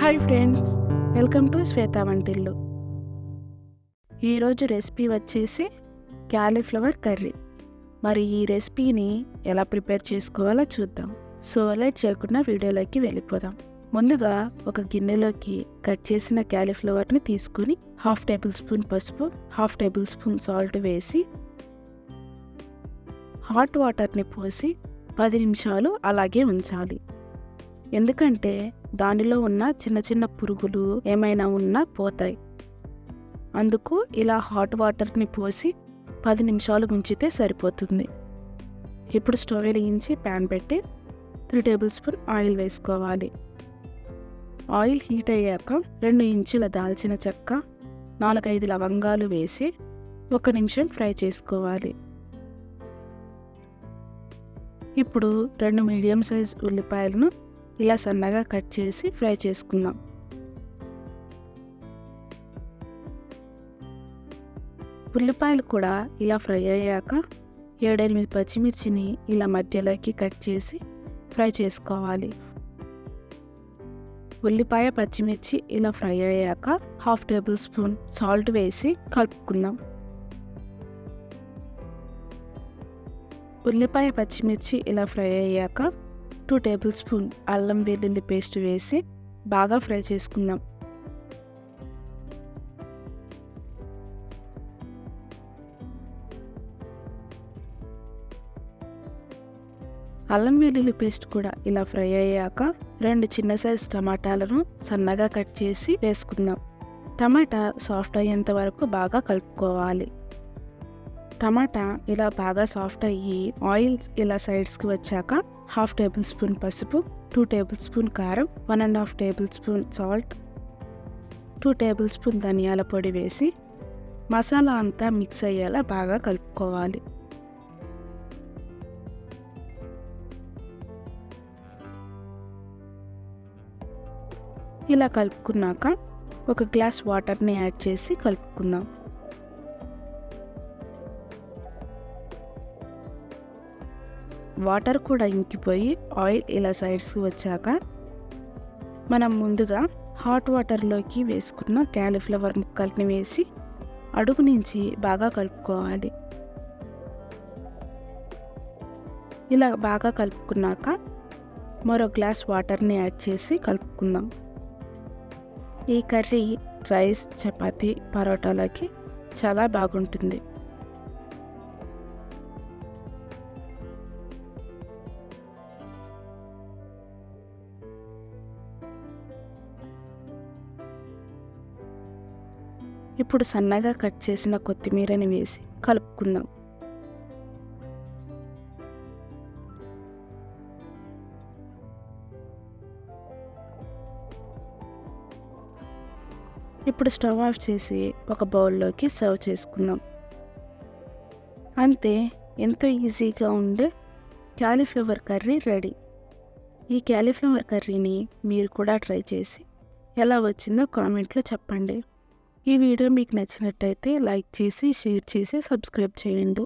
Hi friends welcome to Shweta వంటిల్లు. ఈరోజు recipe వచ్చేసి క్యాలీఫ్లవర్ కర్రీ. మరి ఈ రెసిపీని ఎలా ప్రిపేర్ చేసుకోవాలో చూద్దాం. సో లైట్ చేయకుండా వీడియోలోకి వెళ్ళిపోదాం. ముందుగా ఒక గిన్నెలోకి కట్ చేసిన క్యాలీఫ్లవర్ని తీసుకుని హాఫ్ టేబుల్ స్పూన్ పసుపు హాఫ్ టేబుల్ స్పూన్ సాల్ట్ వేసి హాట్ వాటర్ని పోసి పది నిమిషాలు అలాగే ఉంచాలి. ఎందుకంటే దానిలో ఉన్న చిన్న చిన్న పురుగులు ఏమైనా ఉన్నా పోతాయి. అందుకు ఇలా హాట్ వాటర్ని పోసి పది నిమిషాలు ఉంచితే సరిపోతుంది. ఇప్పుడు స్టవ్ వెలిగించి ప్యాన్ పెట్టి త్రీ టేబుల్ స్పూన్ ఆయిల్ వేసుకోవాలి. ఆయిల్ హీట్ అయ్యాక రెండు ఇంచుల దాల్చిన చెక్క నాలుగైదు లవంగాలు వేసి ఒక నిమిషం ఫ్రై చేసుకోవాలి. ఇప్పుడు రెండు మీడియం సైజ్ ఉల్లిపాయలను ఇలా సన్నగా కట్ చేసి ఫ్రై చేసుకుందాం. ఉల్లిపాయలు కూడా ఇలా ఫ్రై అయ్యాక ఏడెనిమిది పచ్చిమిర్చిని ఇలా మధ్యలోకి కట్ చేసి ఫ్రై చేసుకోవాలి. ఉల్లిపాయ పచ్చిమిర్చి ఇలా ఫ్రై అయ్యాక హాఫ్ టేబుల్ స్పూన్ సాల్ట్ వేసి కలుపుకుందాం. ఉల్లిపాయ పచ్చిమిర్చి ఇలా ఫ్రై అయ్యాక టూ టేబుల్ స్పూన్ అల్లం వెల్లుల్లి పేస్ట్ వేసి బాగా ఫ్రై చేసుకుందాం. అల్లం వెల్లుల్లి పేస్ట్ కూడా ఇలా ఫ్రై అయ్యాక రెండు చిన్న సైజ్ టమాటాలను సన్నగా కట్ చేసి వేసుకుందాం. టమాటా సాఫ్ట్ అయ్యేంత వరకు బాగా కలుపుకోవాలి. టమాటా ఇలా బాగా సాఫ్ట్ అయ్యి ఆయిల్ ఇలా సైడ్స్కి వచ్చాక హాఫ్ టేబుల్ స్పూన్ పసుపు టూ టేబుల్ స్పూన్ కారం one and half tablespoon salt two tablespoon ధనియాల పొడి వేసి మసాలా అంతా మిక్స్ అయ్యేలా బాగా కలుపుకోవాలి. ఇలా కలుపుకున్నాక ఒక గ్లాస్ వాటర్ని యాడ్ చేసి కలుపుకుందాం. వాటర్ కూడా ఇంకిపోయి ఆయిల్ ఇలా సైడ్స్కి వచ్చాక మనం ముందుగా హాట్ వాటర్లోకి వేసుకున్న క్యాలీఫ్లవర్ ముక్కల్ని వేసి అడుగు నుంచి బాగా కలుపుకోవాలి. ఇలా బాగా కలుపుకున్నాక మరో గ్లాస్ వాటర్ని యాడ్ చేసి కలుపుకుందాం. ఈ కర్రీ రైస్ చపాతి పరోటాలకి చాలా బాగుంటుంది. ఇప్పుడు సన్నగా కట్ చేసిన కొత్తిమీరని వేసి కలుపుకుందాం. ఇప్పుడు స్టవ్ ఆఫ్ చేసి ఒక బౌల్లోకి సర్వ్ చేసుకుందాం. అంతే ఎంతో ఈజీగా ఉండే క్యాలీఫ్లవర్ కర్రీ రెడీ. ఈ క్యాలీఫ్లవర్ కర్రీని మీరు కూడా ట్రై చేసి ఎలా వచ్చిందో కామెంట్లో చెప్పండి. ఈ వీడియో మీకు నచ్చినట్టయితే లైక్ చేసి షేర్ చేసి సబ్స్క్రైబ్ చేయండి.